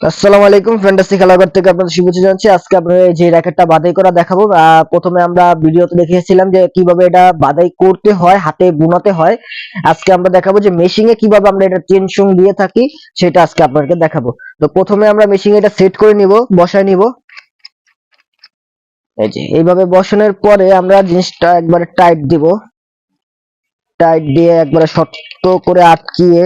আসসালামু আলাইকুম ফ্যান্টাসি খেলাঘর থেকে আপনাদের শুভেচ্ছা জানাচ্ছি। আজকে আপনাদের যে র্যাকেটটা বাদাই করা দেখাবো। প্রথমে আমরা ভিডিওতে দেখিয়েছিলাম যে কীভাবে এটা বাদাই করতে হয়, হাতে বুনাতে হয়। আজকে আমরা দেখাবো যে মেশিং এ কীভাবে আমরা এটা টেনশন দিয়ে থাকি, সেটা আজকে আপনাদেরকে দেখাবো। তো প্রথমে আমরা মেশিং এটা সেট করে নিব, বসায় নিব। এই যে, এইভাবে বসানোর পরে আমরা জিনিসটা একবারে টাইট দিব। টাইট দিয়ে একবারে শক্ত করে আটকিয়ে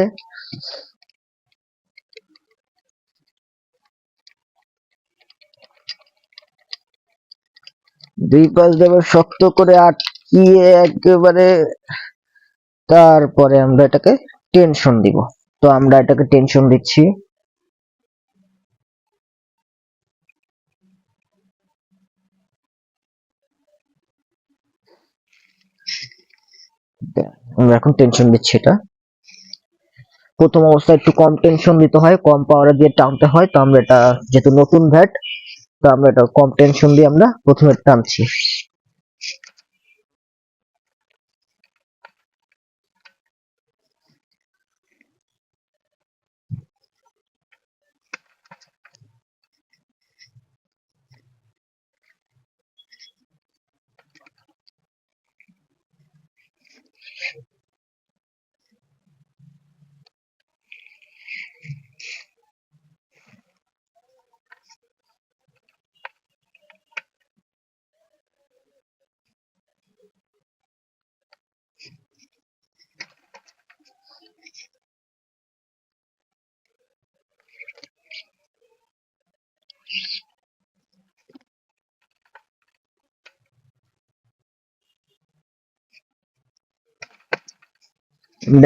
দুই পাশ দেবে শক্ত করে আটকিয়ে একেবারে তারপরে আমরা এটাকে টেনশন দিব। তো আমরা এটাকে টেনশন দিচ্ছি। আমরা এখন টেনশন দিচ্ছি এটা। প্রথম অবস্থায় একটু কম টেনশন দিতে হয়, কম পাওয়ারে দিয়ে টানতে হয়। তো আমরা এটা যেহেতু নতুন ভ্যাট তো আমরা এটা কম টেনশন দিয়ে আমরা প্রথমে টানছি।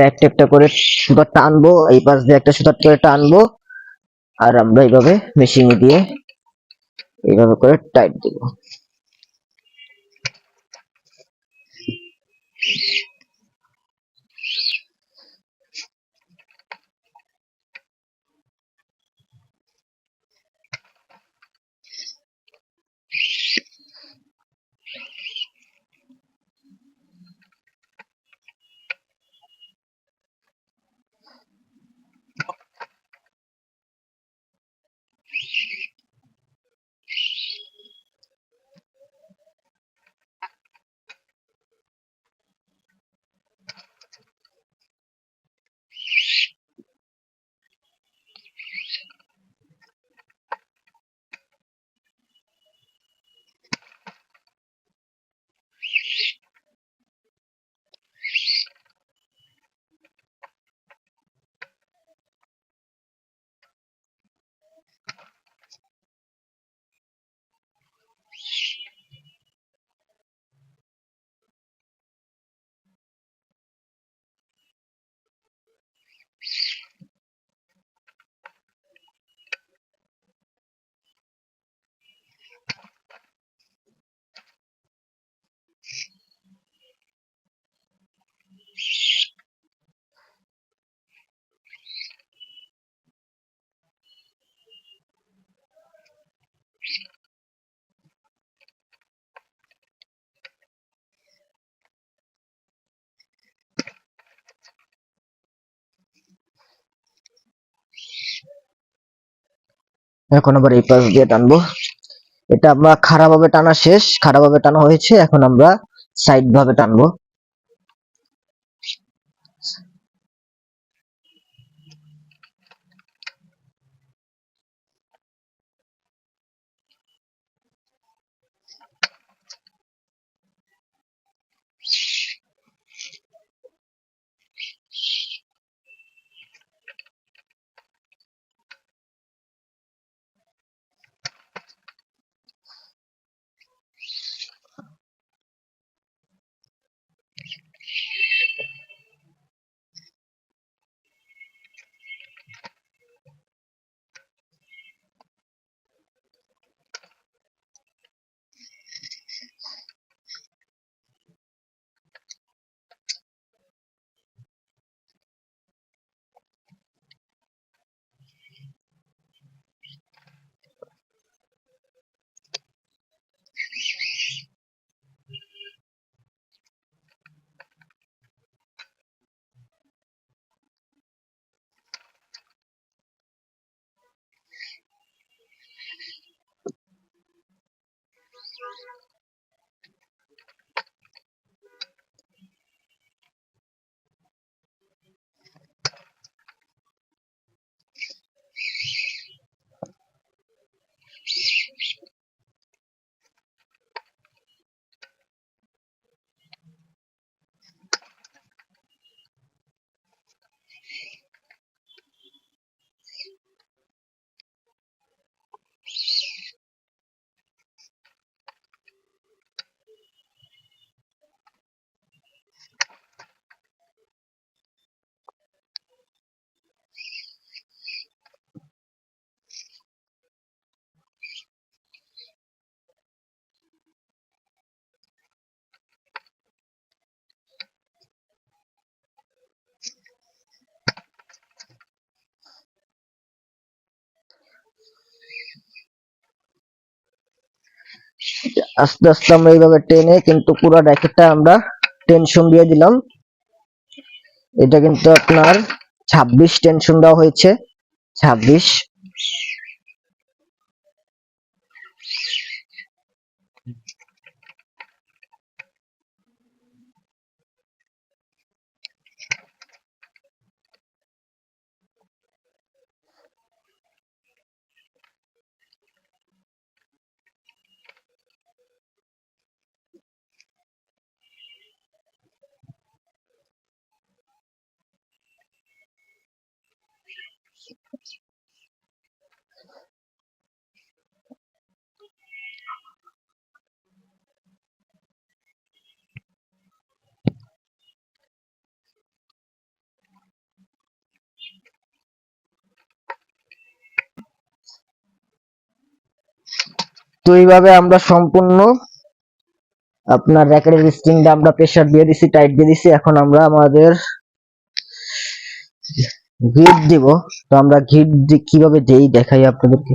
একটা একটা করে সুতা টানবো, এই পাশ দিয়ে একটা সুতা করে টানবো, আর আমরা এইভাবে মেশিনে দিয়ে এইভাবে করে টাইট দিব। এখন আবার এই পাশ দিয়ে টানবো। এটা আমরা খারাপ ভাবে টানা শেষ, খারাপ ভাবে টানা হয়েছে, এখন আমরা সাইড ভাবে টানবো। আস্তে আস্তে আমরা এইভাবে টেনে কিন্তু পুরো র্যাকেটটা আমরা টেনশন দিয়ে দিলাম। এটা কিন্তু আপনার ছাব্বিশ টেনশন দেওয়া হয়েছে। ছাব্বিশ তো এইভাবে আমরা সম্পূর্ণ আপনার র্যাকেটের স্ট্রিংটা আমরা প্রেসার দিয়ে দিছি টাইট দিয়ে দিছি। এখন আমরা আমাদের গিট দিব। তো আমরা গিট কীভাবে দেই দেখাই আপনাদেরকে।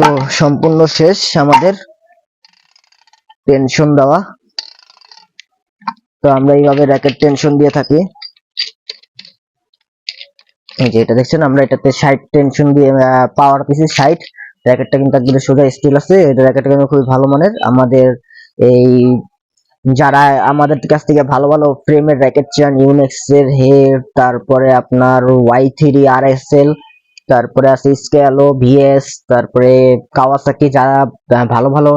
তো সম্পূর্ণ শেষ আমাদের টেনশন দেওয়া। তো আমরা এইভাবে র্যাকেট টেনশন দিয়ে থাকি। এই যে এটা দেখছেন, আমরা এটাতে ষাট টেনশন দিয়ে পাওয়ার পিসি ষাট র্যাকেটটা কিন্তু একদম সোজা স্টিল আছে। এটা র্যাকেটটা কিন্তু খুবই ভালো মানের। আমাদের এই যারা আমাদের কাছ থেকে ভালো ভালো ফ্রেমের র্যাকেট চান ইউনেক্স এর হেড তারপরে আপনার ওয়াই থ্রি আর এস এল তারপরে আছে স্কেলো ভিএস তারপরে কাওয়াসাকি যারা ভালো ভালো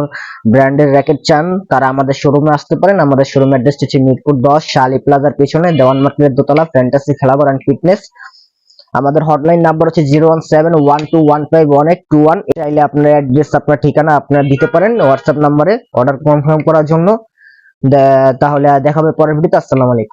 ব্র্যান্ডের র্যাকেট চান, তারা আমাদের শোরুমে আসতে পারেন। আমাদের শোরুম অ্যাড্রেস হচ্ছে মিরপুর দশ, শালি প্লাজার পিছনে, দেওয়ান মার্কেটের দোতলা ফ্যান্টাসি খেলাবার অ্যান্ড ফিটনেস আমাদের হটলাইন নাম্বার হচ্ছে zero seven one two one five one eight two one one চাইলে আপনার অ্যাড্রেস আপনার ঠিকানা আপনারা দিতে পারেন হোয়াটসঅ্যাপ নাম্বারে অর্ডার কনফার্ম করার জন্য। তাহলে দেখা হবে পরের ভিডিওতে আসসালামু আলাইকুম।